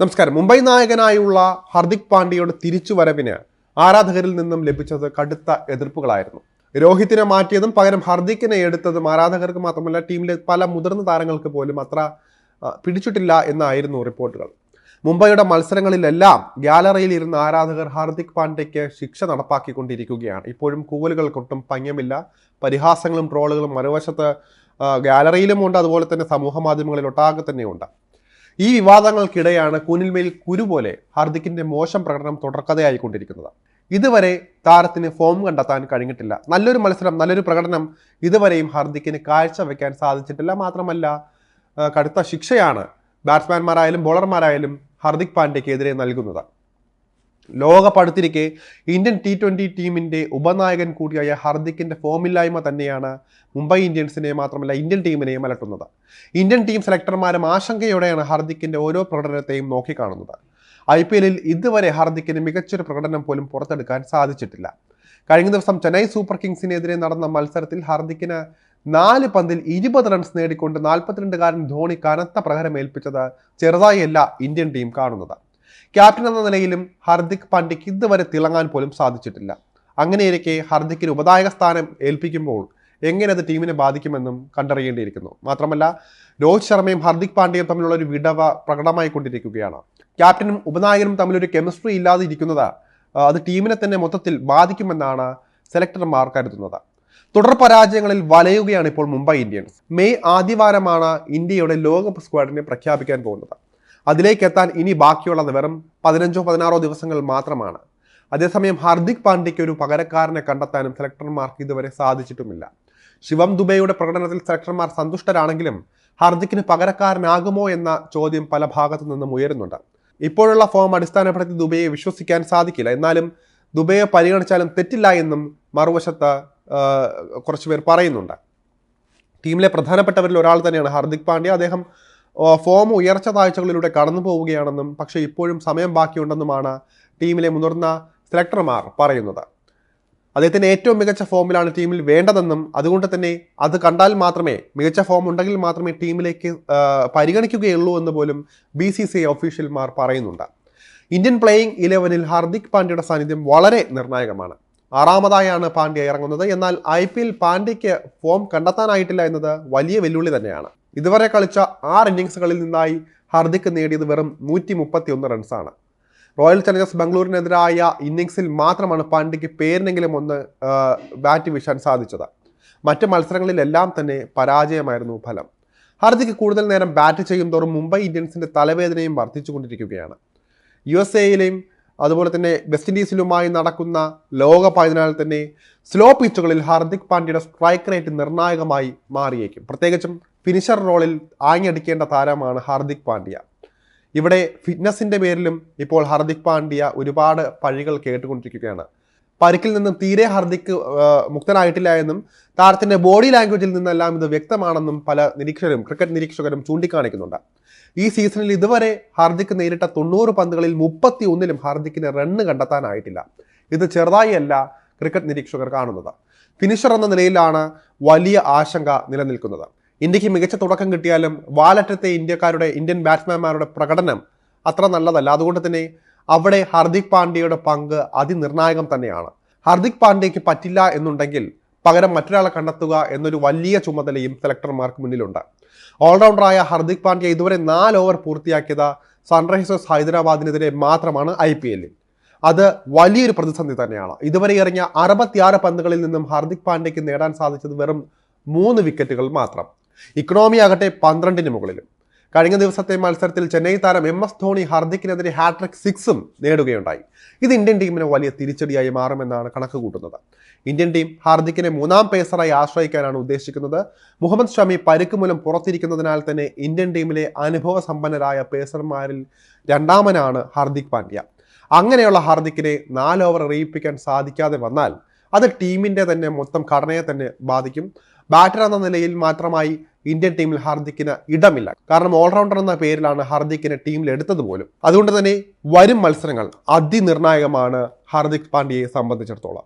നമസ്കാരം. മുംബൈ നായകനായുള്ള ഹർദിക് പാണ്ഡ്യയുടെ തിരിച്ചുവരവിന് ആരാധകരിൽ നിന്നും ലഭിച്ചത് കടുത്ത എതിർപ്പുകളായിരുന്നു. രോഹിത്തിനെ മാറ്റിയതും പകരം ഹർദിക്കിനെ എടുത്തതും ആരാധകർക്ക് മാത്രമല്ല ടീമിലെ പല മുതിർന്ന താരങ്ങൾക്ക് പോലും അത്ര പിടിച്ചിട്ടില്ല എന്നായിരുന്നു റിപ്പോർട്ടുകൾ. മുംബൈയുടെ മത്സരങ്ങളിലെല്ലാം ഗ്യാലറിയിൽ ഇരുന്ന ആരാധകർ ഹാർദിക് പാണ്ഡ്യയ്ക്ക് ശിക്ഷ നടപ്പാക്കിക്കൊണ്ടിരിക്കുകയാണ്. ഇപ്പോഴും കൂവലുകൾക്കൊട്ടും പഞ്ഞമില്ല. പരിഹാസങ്ങളും ട്രോളുകളും മറുവശത്ത് ഗ്യാലറിയിലുമുണ്ട് അതുപോലെ തന്നെ സമൂഹ മാധ്യമങ്ങളിൽ ഒട്ടാകെ തന്നെയുണ്ട്. ഈ വിവാദങ്ങൾക്കിടെയാണ് കുനിൽമേൽ കുരു പോലെ ഹാർദിക്കിന്റെ മോശം പ്രകടനം തുടർക്കഥയായിക്കൊണ്ടിരിക്കുന്നത്. ഇതുവരെ താരത്തിന് ഫോം കണ്ടെത്താൻ കഴിഞ്ഞിട്ടില്ല. നല്ലൊരു മത്സരം നല്ലൊരു പ്രകടനം ഇതുവരെയും ഹാർദിക്കിന് കാഴ്ചവെക്കാൻ സാധിച്ചിട്ടില്ല. മാത്രമല്ല കടുത്ത ശിക്ഷയാണ് ബാറ്റ്സ്മാൻമാരായാലും ബോളർമാരായാലും ഹാർദിക് പാണ്ഡ്യയ്ക്കെതിരെ നൽകുന്നത്. ലോകപ്പടുത്തിരിക്കെ ഇന്ത്യൻ ടി ട്വന്റി ടീമിന്റെ ഉപനായകൻ കൂടിയായ ഹർദിക്കിന്റെ ഫോമില്ലായ്മ തന്നെയാണ് മുംബൈ ഇന്ത്യൻസിനെ മാത്രമല്ല ഇന്ത്യൻ ടീമിനെയും അലട്ടുന്നത്. ഇന്ത്യൻ ടീം സെലക്ടർമാരും ആശങ്കയോടെയാണ് ഹർദിക്കിന്റെ ഓരോ പ്രകടനത്തെയും നോക്കിക്കാണുന്നത്. ഐ പി എല്ലിൽ ഇതുവരെ ഹർദിക്കിന് മികച്ചൊരു പ്രകടനം പോലും പുറത്തെടുക്കാൻ സാധിച്ചിട്ടില്ല. കഴിഞ്ഞ ദിവസം ചെന്നൈ സൂപ്പർ കിങ്സിനെതിരെ നടന്ന മത്സരത്തിൽ ഹർദിക്കിന് നാല് പന്തിൽ ഇരുപത് റൺസ് നേടിക്കൊണ്ട് നാൽപ്പത്തിരണ്ടുകാരൻ ധോണി കനത്ത പ്രഹരം ഏൽപ്പിച്ചത് ചെറുതായല്ല ഇന്ത്യൻ ടീം കാണുന്നത്. ക്യാപ്റ്റൻ എന്ന നിലയിലും ഹർദിക് പാണ്ഡ്യയ്ക്ക് ഇതുവരെ തിളങ്ങാൻ പോലും സാധിച്ചിട്ടില്ല. അങ്ങനെയിരിക്കെ ഹർദിക്കിന് ഉപദായക സ്ഥാനം ഏൽപ്പിക്കുമ്പോൾ എങ്ങനെ അത് ടീമിനെ ബാധിക്കുമെന്നും കണ്ടറിയേണ്ടിയിരിക്കുന്നു. മാത്രമല്ല രോഹിത് ശർമ്മയും ഹർദിക് പാണ്ഡ്യയും തമ്മിലുള്ള ഒരു വിടവ പ്രകടമായി കൊണ്ടിരിക്കുകയാണ്. ക്യാപ്റ്റനും ഉപനായകനും തമ്മിലൊരു കെമിസ്ട്രി ഇല്ലാതെ ഇരിക്കുന്നത് അത് ടീമിനെ തന്നെ മൊത്തത്തിൽ ബാധിക്കുമെന്നാണ് സെലക്ടർമാർ കരുതുന്നത്. തുടർ പരാജയങ്ങളിൽ വലയുകയാണ് ഇപ്പോൾ മുംബൈ ഇന്ത്യൻസ്. മെയ് ആദ്യവാരമാണ് ഇന്ത്യയുടെ ലോകകപ്പ് സ്ക്വാഡിനെ പ്രഖ്യാപിക്കാൻ പോകുന്നത്. അതിലേക്ക് എത്താൻ ഇനി ബാക്കിയുള്ളത് വെറും പതിനഞ്ചോ പതിനാറോ ദിവസങ്ങൾ മാത്രമാണ്. അതേസമയം ഹാർദിക് പാണ്ഡ്യയ്ക്ക് ഒരു പകരക്കാരനെ കണ്ടെത്താനും സെലക്ടർമാർക്ക് ഇതുവരെ സാധിച്ചിട്ടുമില്ല. ശിവം ദുബൈയുടെ പ്രകടനത്തിൽ സെലക്ടർമാർ സന്തുഷ്ടരാണെങ്കിലും ഹാർദിക്കിന് പകരക്കാരനാകുമോ എന്ന ചോദ്യം പല ഭാഗത്തു നിന്നും ഉയരുന്നുണ്ട്. ഇപ്പോഴുള്ള ഫോം അടിസ്ഥാനപ്പെടുത്തി ദുബൈയെ വിശ്വസിക്കാൻ സാധിക്കില്ല. എന്നാലും ദുബൈയെ പരിഗണിച്ചാലും തെറ്റില്ല എന്നും മറുവശത്ത് കുറച്ചുപേർ പറയുന്നുണ്ട്. ടീമിലെ പ്രധാനപ്പെട്ടവരിൽ ഒരാൾ തന്നെയാണ് ഹാർദിക് പാണ്ഡ്യ. അദ്ദേഹം ഫോം ഉയർച്ച താഴ്ചകളിലൂടെ കടന്നു പോവുകയാണെന്നും പക്ഷേ ഇപ്പോഴും സമയം ബാക്കിയുണ്ടെന്നുമാണ് ടീമിലെ മുതിർന്ന സെലക്ടർമാർ പറയുന്നത്. അദ്ദേഹത്തിന് ഏറ്റവും മികച്ച ഫോമിലാണ് ടീമിൽ വേണ്ടതെന്നും അതുകൊണ്ട് തന്നെ അത് കണ്ടാൽ മാത്രമേ മികച്ച ഫോം ഉണ്ടെങ്കിൽ മാത്രമേ ടീമിലേക്ക് പരിഗണിക്കുകയുള്ളൂ എന്ന് പോലും ബി സി സി ഒഫീഷ്യൽമാർ പറയുന്നുണ്ട്. ഇന്ത്യൻ പ്ലേയിങ് ഇലവനിൽ ഹാർദിക് പാണ്ഡ്യയുടെ സാന്നിധ്യം വളരെ നിർണായകമാണ്. ആറാമതായാണ് പാണ്ഡ്യ ഇറങ്ങുന്നത് എന്നാൽ ഐ പി എൽ പാണ്ഡ്യയ്ക്ക് ഫോം കണ്ടെത്താനായിട്ടില്ല എന്നത് വലിയ വെല്ലുവിളി തന്നെയാണ്. ഇതുവരെ കളിച്ച ആറ് ഇന്നിങ്സുകളിൽ നിന്നായി ഹർദിക്ക് നേടിയത് വെറും നൂറ്റി മുപ്പത്തി ഒന്ന് റൺസാണ്. റോയൽ ചലഞ്ചേഴ്സ് ബാംഗ്ലൂരിനെതിരായ ഇന്നിങ്സിൽ മാത്രമാണ് പാണ്ഡ്യയ്ക്ക് പേരിനെങ്കിലും ഒന്ന് ബാറ്റ് വീശാൻ സാധിച്ചത്. മറ്റ് മത്സരങ്ങളിലെല്ലാം തന്നെ പരാജയമായിരുന്നു ഫലം. ഹർദിക്ക് കൂടുതൽ നേരം ബാറ്റ് ചെയ്യും തോറും മുംബൈ ഇന്ത്യൻസിന്റെ തലവേദനയും വർദ്ധിച്ചുകൊണ്ടിരിക്കുകയാണ് യു എസ് എയിലെയും അതുപോലെ തന്നെ വെസ്റ്റ് ഇൻഡീസിലുമായി നടക്കുന്ന ലോകപ്പായതിനാൽ തന്നെ സ്ലോ പിച്ചുകളിൽ ഹാർദിക് പാണ്ഡ്യയുടെ സ്ട്രൈക്ക് റേറ്റ് നിർണായകമായി മാറിയേക്കും. പ്രത്യേകിച്ചും ഫിനിഷർ റോളിൽ ആഞ്ഞടിക്കേണ്ട താരമാണ് ഹാർദിക് പാണ്ഡ്യ. ഇവിടെ ഫിറ്റ്നസിന്റെ പേരിലും ഇപ്പോൾ ഹാർദിക് പാണ്ഡ്യ ഒരുപാട് പഴികൾ കേട്ടുകൊണ്ടിരിക്കുകയാണ്. പരിക്കിൽ നിന്നും തീരെ ഹാർദിക് മുക്തനായിട്ടില്ല എന്നും താരത്തിന്റെ ബോഡി ലാംഗ്വേജിൽ നിന്നെല്ലാം ഇത് വ്യക്തമാണെന്നും പല നിരീക്ഷകരും ക്രിക്കറ്റ് നിരീക്ഷകരും ചൂണ്ടിക്കാണിക്കുന്നുണ്ട്. ഈ സീസണിൽ ഇതുവരെ ഹാർദിക് നേരിട്ട തൊണ്ണൂറ് പന്തുകളിൽ മുപ്പത്തി ഒന്നിലും ഹാർദിക്കിന് റണ്ണ് കണ്ടെത്താനായിട്ടില്ല. ഇത് ചെറുതായി അല്ല ക്രിക്കറ്റ് നിരീക്ഷകർ കാണുന്നത്. ഫിനിഷർ എന്ന നിലയിലാണ് വലിയ ആശങ്ക നിലനിൽക്കുന്നത്. ഇന്ത്യയ്ക്ക് മികച്ച തുടക്കം കിട്ടിയാലും വാലറ്റത്തെ ഇന്ത്യക്കാരുടെ ഇന്ത്യൻ ബാറ്റ്സ്മാൻമാരുടെ പ്രകടനം അത്ര നല്ലതല്ല. അതുകൊണ്ട് തന്നെ അവിടെ ഹർദിക് പാണ്ഡ്യയുടെ പങ്ക് അതിനിർണായകം തന്നെയാണ്. ഹർദിക് പാണ്ഡ്യയ്ക്ക് പറ്റില്ല എന്നുണ്ടെങ്കിൽ പകരം മറ്റൊരാളെ കണ്ടെത്തുക എന്നൊരു വലിയ ചുമതലയും സെലക്ടർമാർക്ക് മുന്നിലുണ്ട്. ഓൾറൗണ്ടറായ ഹർദിക് പാണ്ഡ്യ ഇതുവരെ നാല് ഓവർ പൂർത്തിയാക്കിയത് സൺറൈസേഴ്സ് ഹൈദരാബാദിനെതിരെ മാത്രമാണ് ഐ പി എല്ലിൽ. അത് വലിയൊരു പ്രതിസന്ധി തന്നെയാണ്. ഇതുവരെ എറിഞ്ഞ അറുപത്തിയാറ് പന്തുകളിൽ നിന്നും ഹാർദിക് പാണ്ഡ്യയ്ക്ക് നേടാൻ സാധിച്ചത് വെറും മൂന്ന് വിക്കറ്റുകൾ മാത്രം. ഇക്കണോമി ആകട്ടെ പന്ത്രണ്ടിന് മുകളിലും. കഴിഞ്ഞ ദിവസത്തെ മത്സരത്തിൽ ചെന്നൈ താരം എം എസ് ധോണി ഹർദിക്കിനെതിരെ ഹാട്രിക് സിക്സും നേടുകയുണ്ടായി. ഇത് ഇന്ത്യൻ ടീമിന് വലിയ തിരിച്ചടിയായി മാറുമെന്നാണ് കണക്ക് കൂട്ടുന്നത്. ഇന്ത്യൻ ടീം ഹാർദിക്കിനെ മൂന്നാം പേസറായി ആശ്രയിക്കാനാണ് ഉദ്ദേശിക്കുന്നത്. മുഹമ്മദ് ഷമി പരുക്ക് മൂലം പുറത്തിരിക്കുന്നതിനാൽ തന്നെ ഇന്ത്യൻ ടീമിലെ അനുഭവ സമ്പന്നരായ പേസർമാരിൽ രണ്ടാമനാണ് ഹാർദിക് പാണ്ഡ്യ. അങ്ങനെയുള്ള ഹാർദിക്കിനെ നാല് ഓവർ എറിയിപ്പിക്കാൻ സാധിക്കാതെ വന്നാൽ അത് ടീമിന്റെ തന്നെ മൊത്തം ഘടനയെ തന്നെ ബാധിക്കും. ബാറ്റർ എന്ന നിലയിൽ മാത്രമായി ഇന്ത്യൻ ടീമിൽ ഹാർദിക്കിന് ഇടമില്ല. കാരണം ഓൾറൗണ്ടർ എന്ന പേരിലാണ് ഹാർദിക്കിനെ ടീമിൽ എടുത്തത് പോലും. അതുകൊണ്ട് തന്നെ വരും മത്സരങ്ങൾ അതിനിർണായകമാണ് ഹാർദിക് പാണ്ഡ്യയെ സംബന്ധിച്ചിടത്തോളം.